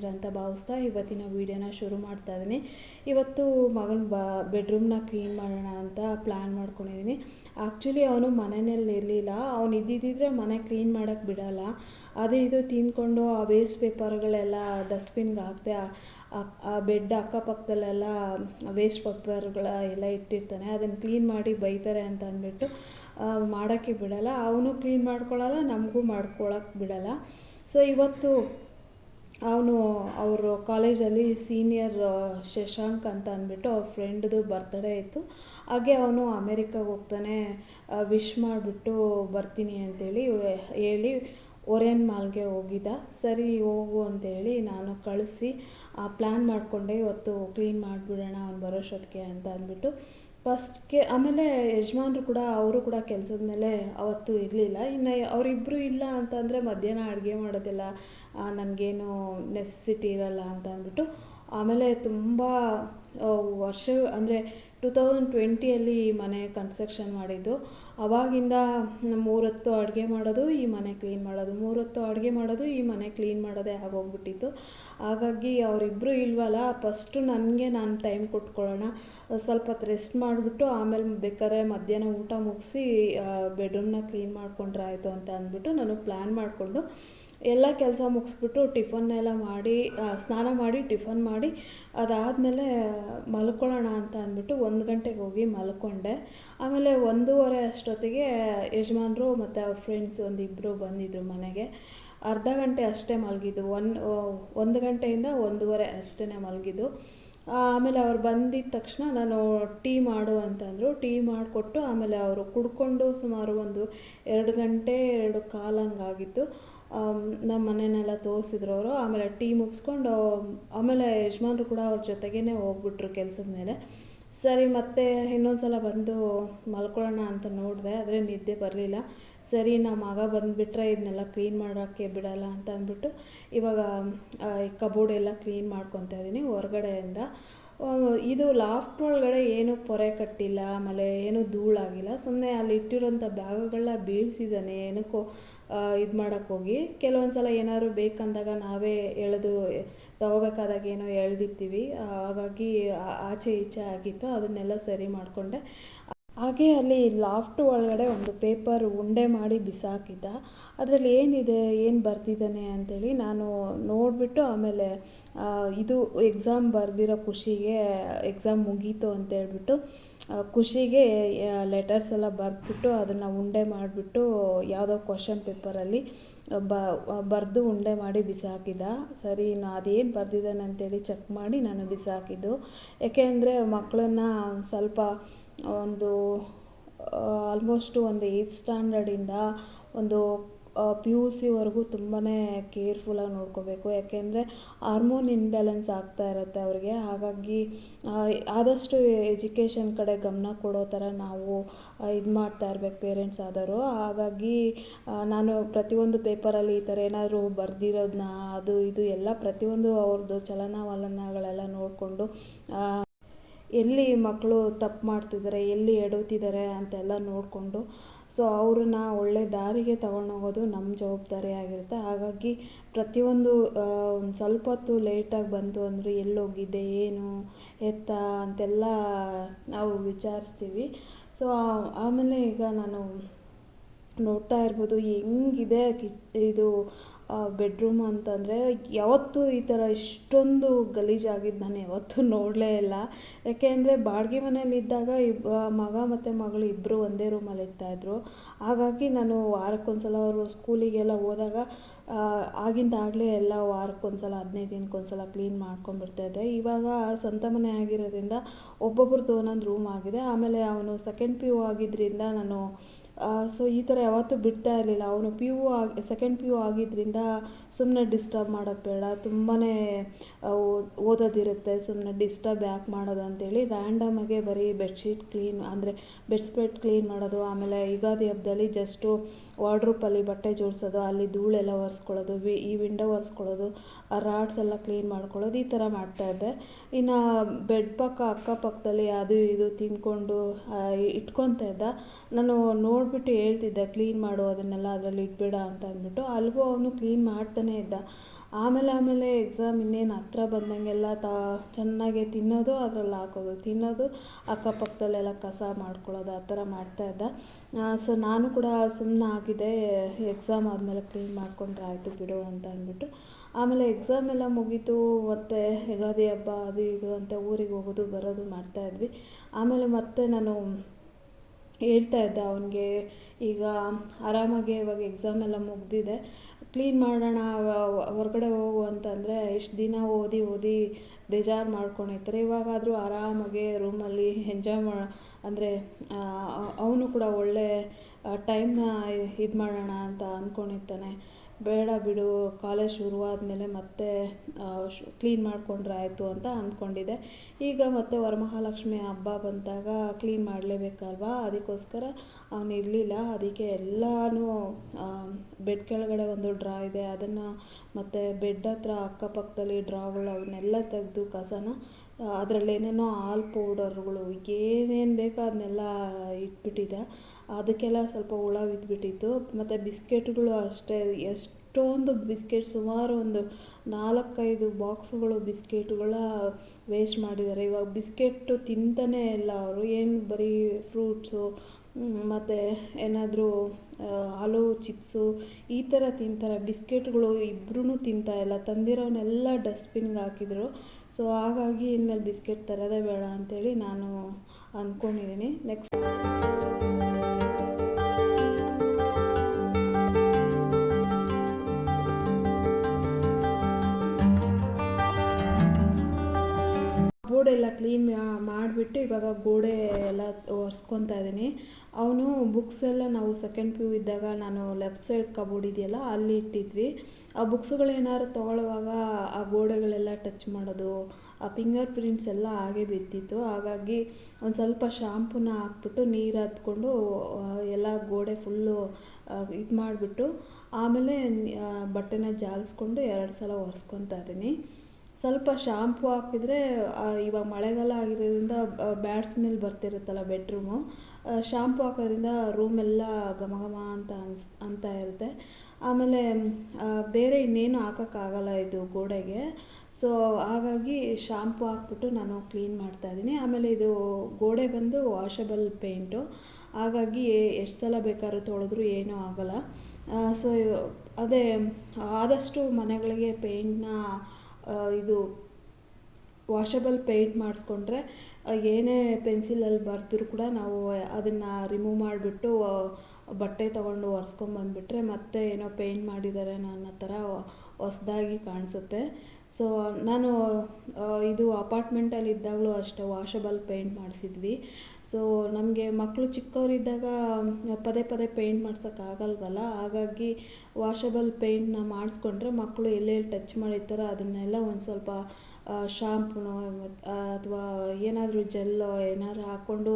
ಚೆನ್ನಾಗಿದ್ದೀರಾ ಅಂತ ಭಾವಿಸ್ತಾ ಇವತ್ತಿನ ವೀಡಿಯೋನ ಶುರು ಮಾಡ್ತಾ ಇದ್ದೀನಿ. ಇವತ್ತು ಮಗನ ಬಾ ಬೆಡ್ರೂಮ್ನ ಕ್ಲೀನ್ ಮಾಡೋಣ ಅಂತ ಪ್ಲ್ಯಾನ್ ಮಾಡ್ಕೊಂಡಿದ್ದೀನಿ. ಆ್ಯಕ್ಚುಲಿ ಅವನು ಮನೆಯಲ್ಲಿ ಇರಲಿಲ್ಲ. ಅವನು ಇದ್ದಿದ್ದರೆ ಮನೆ ಕ್ಲೀನ್ ಮಾಡೋಕ್ಕೆ ಬಿಡಲ್ಲ. ಅದು ಇದು ತಿಂದ್ಕೊಂಡು ಆ ವೇಸ್ಟ್ ಪೇಪರ್ಗಳೆಲ್ಲ ಡಸ್ಟ್ಬಿನ್ಗೆ ಹಾಕ್ದೆ ಆ ಬೆಡ್ ಅಕ್ಕಪಕ್ಕದಲ್ಲೆಲ್ಲ ವೇಸ್ಟ್ ಪೇಪರ್ಗಳ ಎಲ್ಲ ಇಟ್ಟಿರ್ತಾನೆ. ಅದನ್ನು ಕ್ಲೀನ್ ಮಾಡಿ ಬೈತಾರೆ ಅಂತ ಅಂದ್ಬಿಟ್ಟು ಮಾಡೋಕ್ಕೆ ಬಿಡಲ್ಲ. ಅವನು ಕ್ಲೀನ್ ಮಾಡ್ಕೊಳ್ಳಲ್ಲ ನಮಗೂ ಮಾಡ್ಕೊಳಕ್ಕೆ ಬಿಡಲ್ಲ. ಸೊ ಇವತ್ತು ಅವನು ಅವರು ಕಾಲೇಜಲ್ಲಿ ಸೀನಿಯರ್ ಶಶಾಂಕ್ ಅಂತ ಅಂದ್ಬಿಟ್ಟು ಅವ್ರ ಫ್ರೆಂಡ್ದು ಬರ್ತ್ಡೇ ಇತ್ತು. ಹಾಗೆ ಅವನು ಅಮೇರಿಕಾಗೆ ಹೋಗ್ತಾನೆ ವಿಶ್ ಮಾಡಿಬಿಟ್ಟು ಬರ್ತೀನಿ ಅಂತೇಳಿ ಹೇಳಿ ಒರೇನ್ ಮಾಲ್ಗೆ ಹೋಗಿದ್ದ. ಸರಿ, ಹೋಗು ಅಂತೇಳಿ ನಾನು ಕಳಿಸಿ ಪ್ಲ್ಯಾನ್ ಮಾಡಿಕೊಂಡೆ, ಇವತ್ತು ಕ್ಲೀನ್ ಮಾಡಿಬಿಡೋಣ, ಅವ್ನು ಬರೋಷ್ಟೊತ್ತಿಗೆ ಅಂತ ಅಂದ್ಬಿಟ್ಟು ಫಸ್ಟ್ಗೆ ಆಮೇಲೆ ಯಜಮಾನ್ರು ಕೂಡ, ಅವರು ಕೂಡ ಕೆಲಸದ ಮೇಲೆ ಅವತ್ತು ಇರಲಿಲ್ಲ. ಇನ್ನು ಅವರಿಬ್ಬರು ಇಲ್ಲ ಅಂತಂದರೆ ಮಧ್ಯಾಹ್ನ ಅಡುಗೆ ಮಾಡೋದಿಲ್ಲ. ನನಗೇನು ನೆಸೆಸಿಟಿ ಇರಲ್ಲ ಅಂತ ಅಂದ್ಬಿಟ್ಟು. ಆಮೇಲೆ ತುಂಬ ವರ್ಷ, ಅಂದರೆ ಟು ತೌಸಂಡ್ ಟ್ವೆಂಟಿಯಲ್ಲಿ ಈ ಮನೆ ಕನ್ಸ್ಟ್ರಕ್ಷನ್ ಮಾಡಿದ್ದು. ಅವಾಗಿಂದ ಮೂರೊತ್ತು ಅಡುಗೆ ಮಾಡೋದು, ಈ ಮನೆ ಕ್ಲೀನ್ ಮಾಡೋದು. ಮೂರೊತ್ತು ಅಡುಗೆ ಮಾಡೋದು, ಈ ಮನೆ ಕ್ಲೀನ್ ಮಾಡೋದೇ ಆಗೋಗ್ಬಿಟ್ಟಿತ್ತು. ಹಾಗಾಗಿ ಅವರಿಬ್ಬರು ಇಲ್ವಲ್ಲ ಫಸ್ಟು ನನಗೆ ನಾನು ಟೈಮ್ ಕೊಟ್ಕೊಳ್ಳೋಣ ಸ್ವಲ್ಪ ಹೊತ್ತು ರೆಸ್ಟ್ ಮಾಡಿಬಿಟ್ಟು ಆಮೇಲೆ ಬೇಕಾದ್ರೆ ಮಧ್ಯಾಹ್ನ ಊಟ ಮುಗಿಸಿ ಬೆಡ್ರೂಮ್ನ ಕ್ಲೀನ್ ಮಾಡ್ಕೊಂಡ್ರೆ ಆಯಿತು ಅಂತ ಅಂದ್ಬಿಟ್ಟು ನಾನು ಪ್ಲ್ಯಾನ್ ಮಾಡಿಕೊಂಡು ಎಲ್ಲ ಕೆಲಸ ಮುಗಿಸ್ಬಿಟ್ಟು ಟಿಫನ್ನೆಲ್ಲ ಮಾಡಿ ಸ್ನಾನ ಮಾಡಿ ಟಿಫನ್ ಮಾಡಿ, ಅದಾದಮೇಲೆ ಮಲ್ಕೊಳ್ಳೋಣ ಅಂತ ಅಂದ್ಬಿಟ್ಟು ಒಂದು ಗಂಟೆಗೆ ಹೋಗಿ ಮಲ್ಕೊಂಡೆ. ಆಮೇಲೆ ಒಂದೂವರೆ ಅಷ್ಟೊತ್ತಿಗೆ ಯಜಮಾನ್ರು ಮತ್ತು ಅವ್ರ ಫ್ರೆಂಡ್ಸ್ ಒಂದಿಬ್ಬರು ಬಂದಿದ್ದರು ಮನೆಗೆ. ಅರ್ಧ ಗಂಟೆ ಅಷ್ಟೇ ಮಲಗಿದ್ದು, ಒನ್ ಒಂದು ಗಂಟೆಯಿಂದ ಒಂದೂವರೆ ಅಷ್ಟೇ ಮಲಗಿದ್ದು. ಆಮೇಲೆ ಅವ್ರು ಬಂದಿದ್ದ ತಕ್ಷಣ ನಾನು ಟೀ ಮಾಡು ಅಂತಂದರು ಟೀ ಮಾಡಿಕೊಟ್ಟು ಆಮೇಲೆ ಅವರು ಕುಡ್ಕೊಂಡು ಸುಮಾರು ಒಂದು ಎರಡು ಗಂಟೆ, ಎರಡು ಕಾಲು ಹಂಗಾಗಿತ್ತು ನಮ್ಮ ಮನೆಯನ್ನೆಲ್ಲ ತೋರಿಸಿದ್ರು ಅವರು. ಆಮೇಲೆ ಟೀ ಮುಗಿಸ್ಕೊಂಡು ಆಮೇಲೆ ಯಜಮಾನ್ರು ಕೂಡ ಅವ್ರ ಜೊತೆಗೇ ಹೋಗ್ಬಿಟ್ರು ಕೆಲಸದ ಮೇಲೆ. ಸರಿ, ಮತ್ತೆ ಇನ್ನೊಂದು ಸಲ ಬಂದು ಮಲ್ಕೊಳ್ಳೋಣ ಅಂತ ನೋಡಿದೆ, ಆದರೆ ನಿದ್ದೆ ಬರಲಿಲ್ಲ. ಸರಿ ನಮ್ಮ ಮಗ ಬಂದುಬಿಟ್ರೆ ಇದನ್ನೆಲ್ಲ ಕ್ಲೀನ್ ಮಾಡೋಕ್ಕೆ ಬಿಡಲ್ಲ ಅಂತ ಅಂದ್ಬಿಟ್ಟು ಇವಾಗ ಕಬೋರ್ಡ್ ಎಲ್ಲ ಕ್ಲೀನ್ ಮಾಡ್ಕೊತಾ ಇದ್ದೀನಿ. ಹೊರಗಡೆಯಿಂದ ಇದು ಲಾಫ್ಟ್ ಒಳಗಡೆ ಏನೂ ಪೊರೆ ಕಟ್ಟಿಲ್ಲ, ಆಮೇಲೆ ಏನೂ ಧೂಳಾಗಿಲ್ಲ. ಸುಮ್ಮನೆ ಅಲ್ಲಿ ಇಟ್ಟಿರೋಂಥ ಬ್ಯಾಗ್ಗಳನ್ನ ಬೀಳ್ಸಿದ್ದಾನೆ, ಏನಕ್ಕೋ ಇದು ಮಾಡೋಕ್ಕೆ ಹೋಗಿ. ಕೆಲವೊಂದು ಸಲ ಏನಾದ್ರು ಬೇಕಂದಾಗ ನಾವೇ ಎಳೆದು, ತಗೋಬೇಕಾದಾಗ ಏನೋ ಎಳೆದಿರ್ತೀವಿ. ಹಾಗಾಗಿ ಆಚೆ ಈಚೆ ಆಗಿತ್ತು. ಅದನ್ನೆಲ್ಲ ಸರಿ ಮಾಡಿಕೊಂಡೆ. ಹಾಗೆ ಅಲ್ಲಿ ಲಾಫ್ಟ್ ಒಳಗಡೆ ಒಂದು ಪೇಪರ್ ಉಂಡೆ ಮಾಡಿ ಬಿಸಾಕಿದ್ದ. ಅದರಲ್ಲಿ ಏನಿದೆ, ಏನು ಬರ್ದಿದ್ದಾನೆ ಅಂಥೇಳಿ ನಾನು ನೋಡಿಬಿಟ್ಟು ಆಮೇಲೆ ಇದು ಎಕ್ಸಾಮ್ ಬರೆದಿರೋ ಖುಷಿಗೆ ಎಕ್ಸಾಮ್ ಮುಗೀತು ಅಂತೇಳ್ಬಿಟ್ಟು ಖುಷಿಗೆ ಲೆಟರ್ಸ್ ಎಲ್ಲ ಬರೆದ್ಬಿಟ್ಟು ಅದನ್ನು ಉಂಡೆ ಮಾಡಿಬಿಟ್ಟು ಯಾವುದೋ ಕ್ವಶನ್ ಪೇಪರಲ್ಲಿ ಬ ಬರೆದು ಉಂಡೆ ಮಾಡಿ ಬಿಸಾಕಿದ್ದ. ಸರಿ ನಾ ಅದೇನು ಬರೆದಿದ್ದಾನೆ ಅಂತೇಳಿ ಚೆಕ್ ಮಾಡಿ ನಾನು ಬಿಸಾಕಿದ್ದು. ಏಕೆಂದರೆ ಮಕ್ಕಳನ್ನ ಸ್ವಲ್ಪ ಒಂದು ಆಲ್ಮೋಸ್ಟು ಒಂದು ಏಯ್ತ್ ಸ್ಟ್ಯಾಂಡರ್ಡಿಂದ ಒಂದು ಪಿ ಯು ಸಿವರೆಗೂ ತುಂಬಾ ಕೇರ್ಫುಲ್ಲಾಗಿ ನೋಡ್ಕೋಬೇಕು. ಯಾಕೆಂದರೆ ಹಾರ್ಮೋನ್ ಇನ್ಬ್ಯಾಲೆನ್ಸ್ ಆಗ್ತಾ ಇರುತ್ತೆ ಅವ್ರಿಗೆ. ಹಾಗಾಗಿ ಆದಷ್ಟು ಎಜುಕೇಷನ್ ಕಡೆ ಗಮನ ಕೊಡೋ ಥರ ನಾವು ಇದು ಮಾಡ್ತಾ ಇರ್ಬೇಕು ಪೇರೆಂಟ್ಸ್ ಆದವರು. ಹಾಗಾಗಿ ನಾನು ಪ್ರತಿಯೊಂದು ಪೇಪರಲ್ಲಿ ಈ ಥರ ಏನಾದರೂ ಬರೆದಿರೋದನ್ನ ಅದು ಇದು ಎಲ್ಲ ಪ್ರತಿಯೊಂದು ಅವ್ರದ್ದು ಚಲನವಲನಗಳೆಲ್ಲ ನೋಡಿಕೊಂಡು ಎಲ್ಲಿ ಮಕ್ಕಳು ತಪ್ಪು ಮಾಡ್ತಿದ್ದಾರೆ, ಎಲ್ಲಿ ಎಡವ್ತಿದ್ದಾರೆ ಅಂತೆಲ್ಲ ನೋಡಿಕೊಂಡು, ಸೊ ಅವ್ರನ್ನ ಒಳ್ಳೆ ದಾರಿಗೆ ತಗೊಂಡೋಗೋದು ನಮ್ಮ ಜವಾಬ್ದಾರಿ ಆಗಿರುತ್ತೆ. ಹಾಗಾಗಿ ಪ್ರತಿಯೊಂದು ಒಂದು ಸ್ವಲ್ಪ ಹೊತ್ತು ಲೇಟಾಗಿ ಬಂತು ಅಂದರೆ ಎಲ್ಲೋಗಿದ್ದೆ ಏನು ಎತ್ತ ಅಂತೆಲ್ಲ ನಾವು ವಿಚಾರಿಸ್ತೀವಿ. ಸೊ ಆಮೇಲೆ ಈಗ ನಾನು ನೋಡ್ತಾ ಇರ್ಬೋದು, ಹೆಂಗಿದೆ ಕಿ ಇದು ಬೆಡ್ರೂಮ್ ಅಂತಂದರೆ ಯಾವತ್ತೂ ಈ ಥರ ಇಷ್ಟೊಂದು ಗಲೀಜಾಗಿದ್ದು ನಾನು ಯಾವತ್ತೂ ನೋಡಲೇ ಇಲ್ಲ. ಯಾಕೆ ಅಂದರೆ ಬಾಡಿಗೆ ಮನೇಲಿದ್ದಾಗ ಇಬ್ ಮಗ ಮತ್ತು ಮಗಳು ಇಬ್ಬರು ಒಂದೇ ರೂಮಲ್ಲಿ ಇರ್ತಾಯಿದ್ರು ಹಾಗಾಗಿ ನಾನು ವಾರಕ್ಕೊಂದು ಸಲ ಅವರು ಸ್ಕೂಲಿಗೆಲ್ಲ ಹೋದಾಗ ಆಗಿಂದಾಗಲೇ ಎಲ್ಲ ವಾರಕ್ಕೊಂದ್ಸಲ, ಹದಿನೈದು ದಿನಕ್ಕೊಂದು ಸಲ ಕ್ಲೀನ್ ಮಾಡ್ಕೊಂಡ್ಬಿಡ್ತಾಯಿದ್ದೆ ಇವಾಗ ಸ್ವಂತ ಮನೆ ಆಗಿರೋದ್ರಿಂದ ಒಬ್ಬೊಬ್ರದ್ದು ಒಂದೊಂದು ರೂಮ್ ಆಗಿದೆ. ಆಮೇಲೆ ಅವನು ಸೆಕೆಂಡ್ ಪಿ ಯು ಆಗಿದ್ದರಿಂದ ನಾನು ಸೊ ಈ ಥರ ಯಾವತ್ತೂ ಬಿಡ್ತಾ ಇರಲಿಲ್ಲ. ಅವನು ಪಿ ಯು ಆಗಿ ಸೆಕೆಂಡ್ ಪಿ ಯು ಆಗಿದ್ದರಿಂದ ಸುಮ್ಮನೆ ಡಿಸ್ಟರ್ಬ್ ಮಾಡೋದು ಬೇಡ. ತುಂಬಾ ಓದೋದಿರುತ್ತೆ. ಸುಮ್ಮನೆ ಡಿಸ್ಟರ್ಬ್ ಯಾಕೆ ಮಾಡೋದು ಅಂತೇಳಿ ರ್ಯಾಂಡಮಾಗೆ ಬರೀ ಬೆಡ್ಶೀಟ್ ಕ್ಲೀನ್ ಅಂದರೆ ಬೆಡ್ ಸ್ಪ್ರೆಡ್ ಕ್ಲೀನ್ ಮಾಡೋದು, ಆಮೇಲೆ ಯುಗಾದಿ ಹಬ್ಬದಲ್ಲಿ ಜಸ್ಟು ವಾರ್ಡ್ರೂಪಲ್ಲಿ ಬಟ್ಟೆ ಜೋಡಿಸೋದು, ಅಲ್ಲಿ ಧೂಳೆಲ್ಲ ಒರೆಸ್ಕೊಳ್ಳೋದು, ವಿ, ಈ ವಿಂಡೋ ಒರೆಸ್ಕೊಳ್ಳೋದು, ಆ ರಾಡ್ಸ್ ಎಲ್ಲ ಕ್ಲೀನ್ ಮಾಡ್ಕೊಳ್ಳೋದು, ಈ ಥರ ಮಾಡ್ತಾಯಿದ್ದೆ ಇನ್ನು ಬೆಡ್ ಪಕ್ಕ, ಅಕ್ಕಪಕ್ಕದಲ್ಲಿ ಅದು ಇದು ತಿಂದ್ಕೊಂಡು ಇಟ್ಕೊತಾ ಇದ್ದ. ನಾನು ನೋಡಿಬಿಟ್ಟು ಹೇಳ್ತಿದ್ದೆ ಕ್ಲೀನ್ ಮಾಡು, ಅದನ್ನೆಲ್ಲ ಅದರಲ್ಲಿ ಇಟ್ಬೇಡ ಅಂತ ಅಂದ್ಬಿಟ್ಟು. ಅಲ್ಲಿಗೂ ಅವನು ಕ್ಲೀನ್ ಮಾಡ್ತಾನೇ ಇದ್ದ. ಆಮೇಲೆ ಆಮೇಲೆ ಎಕ್ಸಾಮ್ ಇನ್ನೇನು ಹತ್ರ ಬಂದಂಗೆಲ್ಲ ತಾ ಚೆನ್ನಾಗೆ ತಿನ್ನೋದು ಅದ್ರಲ್ಲಿ ಹಾಕೋದು. ತಿನ್ನೋದು ಅಕ್ಕಪಕ್ಕದಲ್ಲೆಲ್ಲ ಕಸ ಮಾಡ್ಕೊಳ್ಳೋದು ಆ ಥರ ಮಾಡ್ತಾಯಿದ್ದ ಸೊ ನಾನು ಕೂಡ ಸುಮ್ಮನೆ ಆಗಿದ್ದೆ ಎಕ್ಸಾಮ್ ಆದಮೇಲೆ ಕ್ಲೀನ್ ಮಾಡ್ಕೊಂಡ್ರೆ ಆಯಿತು ಬಿಡು ಅಂತ ಅಂದ್ಬಿಟ್ಟು. ಆಮೇಲೆ ಎಕ್ಸಾಮ್ ಎಲ್ಲ ಮುಗೀತು, ಮತ್ತು ಯುಗಾದಿ ಹಬ್ಬ ಅದು ಇದು ಅಂತ ಊರಿಗೆ ಹೋಗೋದು, ಬರೋದು ಮಾಡ್ತಾಯಿದ್ವಿ ಆಮೇಲೆ ಮತ್ತೆ ನಾನು ಹೇಳ್ತಾ ಇದ್ದೆ ಅವನಿಗೆ, ಈಗ ಆರಾಮಾಗಿ ಇವಾಗ ಎಕ್ಸಾಮ್ ಎಲ್ಲ ಮುಗಿದಿದೆ. ಕ್ಲೀನ್ ಮಾಡೋಣ ಹೊರಗಡೆ ಹೋಗು ಅಂತಂದರೆ ಎಷ್ಟು ದಿನ ಓದಿ ಓದಿ ಬೇಜಾರು ಮಾಡ್ಕೊಂಡಿರ್ತಾರೆ ಇವಾಗಾದರೂ ಆರಾಮಾಗಿ ರೂಮಲ್ಲಿ ಎಂಜಾಯ್ ಮಾ, ಅಂದರೆ ಅವನು ಕೂಡ ಒಳ್ಳೆ ಟೈಮ್ನ ಇದು ಮಾಡೋಣ ಅಂತ ಅಂದ್ಕೊಂಡಿರ್ತಾನೆ ಬೇಡ ಬಿಡು, ಕಾಲೇಜ್ ಶುರುವಾದಮೇಲೆ ಮತ್ತೆ ಕ್ಲೀನ್ ಮಾಡಿಕೊಂಡ್ರೆ ಆಯಿತು ಅಂತ ಅಂದ್ಕೊಂಡಿದ್ದೆ ಈಗ ಮತ್ತೆ ವರಮಹಾಲಕ್ಷ್ಮಿ ಹಬ್ಬ ಬಂದಾಗ ಕ್ಲೀನ್ ಮಾಡಲೇಬೇಕಲ್ವಾ? ಅದಕ್ಕೋಸ್ಕರ ಅವನು ಇರಲಿಲ್ಲ. ಅದಕ್ಕೆ ಎಲ್ಲನೂ ಬೆಡ್ ಕೆಳಗಡೆ ಒಂದು ಡ್ರಾ ಇದೆ. ಅದನ್ನು ಮತ್ತು ಬೆಡ್ ಹತ್ರ ಅಕ್ಕಪಕ್ಕದಲ್ಲಿ ಡ್ರಾಗಳು ಅವನ್ನೆಲ್ಲ ತೆಗೆದು ಕಸನ ಅದರಲ್ಲಿ ಏನೇನೋ ಹಾಲು ಪೌಡರ್ಗಳು ಏನೇನು ಬೇಕೋ ಅದನ್ನೆಲ್ಲ ಇಟ್ಬಿಟ್ಟಿದ್ದೆ. ಅದಕ್ಕೆಲ್ಲ ಸ್ವಲ್ಪ ಹುಳ ಬಿದ್ದುಬಿಟ್ಟಿತ್ತು ಮತ್ತು ಬಿಸ್ಕೆಟ್ಗಳು ಅಷ್ಟೇ, ಎಷ್ಟೊಂದು ಬಿಸ್ಕೆಟ್, ಸುಮಾರು ಒಂದು ನಾಲ್ಕೈದು ಬಾಕ್ಸ್ಗಳು ಬಿಸ್ಕೆಟ್ಗಳ ವೇಸ್ಟ್ ಮಾಡಿದ್ದಾರೆ. ಇವಾಗ ಬಿಸ್ಕೆಟ್ಟು ತಿಂತಾನೇ ಇಲ್ಲ ಅವರು. ಏನು ಬರೀ ಫ್ರೂಟ್ಸು, ಮತ್ತು ಏನಾದರೂ ಆಲೂ ಚಿಪ್ಸು ಈ ಥರ ತಿಂತಾರೆ. ಬಿಸ್ಕೆಟ್ಗಳು ಇಬ್ಬರೂ ಇಲ್ಲ. ತಂದಿರೋನೆಲ್ಲ ಡಸ್ಟ್ಬಿನ್ಗೆ ಹಾಕಿದರು. ಸೊ, ಹಾಗಾಗಿ ಇನ್ಮೇಲೆ ಬಿಸ್ಕೆಟ್ ತರೋದೇ ಬೇಡ ಅಂಥೇಳಿ ನಾನು ಅಂದ್ಕೊಂಡಿದ್ದೀನಿ. ನೆಕ್ಸ್ಟ್ ಗೋಡೆ ಎಲ್ಲ ಕ್ಲೀನ್ ಮಾಡಿಬಿಟ್ಟು ಇವಾಗ ಗೋಡೆ ಎಲ್ಲ ಒರೆಸ್ಕೊತಾ ಇದ್ದೀನಿ. ಅವನು ಬುಕ್ಸ್ ಎಲ್ಲ ನಾವು ಸೆಕೆಂಡ್ ಪ್ಯೂ ಇದ್ದಾಗ ನಾನು ಲೆಫ್ಟ್ ಸೈಡ್ ಕಬೋರ್ಡ್ ಇದೆಯಲ್ಲ ಅಲ್ಲಿ ಇಟ್ಟಿದ್ವಿ. ಆ ಬುಕ್ಸ್ಗಳು ಏನಾದ್ರು ತೊಗೊಳ್ಳುವಾಗ ಆ ಗೋಡೆಗಳೆಲ್ಲ ಟಚ್ ಮಾಡೋದು, ಆ ಫಿಂಗರ್ ಪ್ರಿಂಟ್ಸ್ ಎಲ್ಲ ಹಾಗೆ ಬಿದ್ದಿತ್ತು. ಹಾಗಾಗಿ ಒಂದು ಸ್ವಲ್ಪ ಶಾಂಪೂನ ಹಾಕ್ಬಿಟ್ಟು ನೀರು ಹತ್ಕೊಂಡು ಎಲ್ಲ ಗೋಡೆ ಫುಲ್ಲು ಇದು ಮಾಡಿಬಿಟ್ಟು ಆಮೇಲೆ ಬಟ್ಟೆನ ಜಾಲಿಸ್ಕೊಂಡು ಎರಡು ಸಲ ಒರೆಸ್ಕೊತಾ ಇದ್ದೀನಿ. ಸ್ವಲ್ಪ ಶಾಂಪು ಹಾಕಿದರೆ ಇವಾಗ ಮಳೆಗಾಲ ಆಗಿರೋದ್ರಿಂದ ಬ್ಯಾಡ್ ಸ್ಮೆಲ್ ಬರ್ತಿರುತ್ತಲ್ಲ ಬೆಡ್ರೂಮು ಶಾಂಪು ಹಾಕೋದ್ರಿಂದ ರೂಮೆಲ್ಲ ಘಮ ಘಮ ಅಂತ ಅನ್ಸ್, ಅಂತ ಇರುತ್ತೆ. ಆಮೇಲೆ ಬೇರೆ ಇನ್ನೇನು ಹಾಕೋಕ್ಕಾಗಲ್ಲ ಇದು ಗೋಡೆಗೆ. ಸೊ ಹಾಗಾಗಿ ಶಾಂಪು ಹಾಕ್ಬಿಟ್ಟು ನಾನು ಕ್ಲೀನ್ ಮಾಡ್ತಾಯಿದ್ದೀನಿ ಆಮೇಲೆ ಇದು ಗೋಡೆ ಬಂದು ವಾಷಬಲ್ ಪೇಂಟು ಹಾಗಾಗಿ ಎಷ್ಟು ಸಲ ಬೇಕಾದ್ರೂ ತೊಳೆದ್ರೂ ಏನೂ ಆಗೋಲ್ಲ. ಸೊ ಅದೇ ಆದಷ್ಟು ಮನೆಗಳಿಗೆ ಪೇಂಟ್ನ ಇದು ವಾಷಬಲ್ ಪೇಂಟ್ ಮಾಡಿಸ್ಕೊಂಡ್ರೆ ಏನೇ ಪೆನ್ಸಿಲಲ್ಲಿ ಬರೆದ್ರೂ ಕೂಡ ನಾವು ಅದನ್ನು ರಿಮೂವ್ ಮಾಡಿಬಿಟ್ಟು ಬಟ್ಟೆ ತೊಗೊಂಡು ಒರೆಸ್ಕೊಂಬಂದ್ಬಿಟ್ರೆ ಮತ್ತೆ ಏನೋ ಪೇಂಟ್ ಮಾಡಿದ್ದಾರೆ ಅನ್ನೋ ಥರ ಹೊಸ್ದಾಗಿ ಕಾಣಿಸುತ್ತೆ. ಸೊ ನಾನು ಇದು ಅಪಾರ್ಟ್ಮೆಂಟಲ್ಲಿ ಇದ್ದಾಗಲೂ ಅಷ್ಟೇ ವಾಷಬಲ್ ಪೇಂಟ್ ಮಾಡಿಸಿದ್ವಿ. ಸೊ ನಮಗೆ ಮಕ್ಕಳು ಚಿಕ್ಕವರಿದ್ದಾಗ, ಪದೇ ಪದೇ ಪೇಂಟ್ ಮಾಡ್ಸೋಕ್ಕಾಗಲ್ವಲ್ಲ ಹಾಗಾಗಿ ವಾಷಬಲ್ ಪೇಂಟ್ನ ಮಾಡಿಸ್ಕೊಂಡ್ರೆ ಮಕ್ಕಳು ಎಲ್ಲೆಲ್ಲಿ ಟಚ್ ಮಾಡಿರ್ತಾರೋ ಅದನ್ನೆಲ್ಲ ಒಂದು ಸ್ವಲ್ಪ ಶಾಂಪುನೋ ಅಥವಾ ಏನಾದರೂ ಜೆಲ್ಲೋ ಏನಾದ್ರು ಹಾಕ್ಕೊಂಡು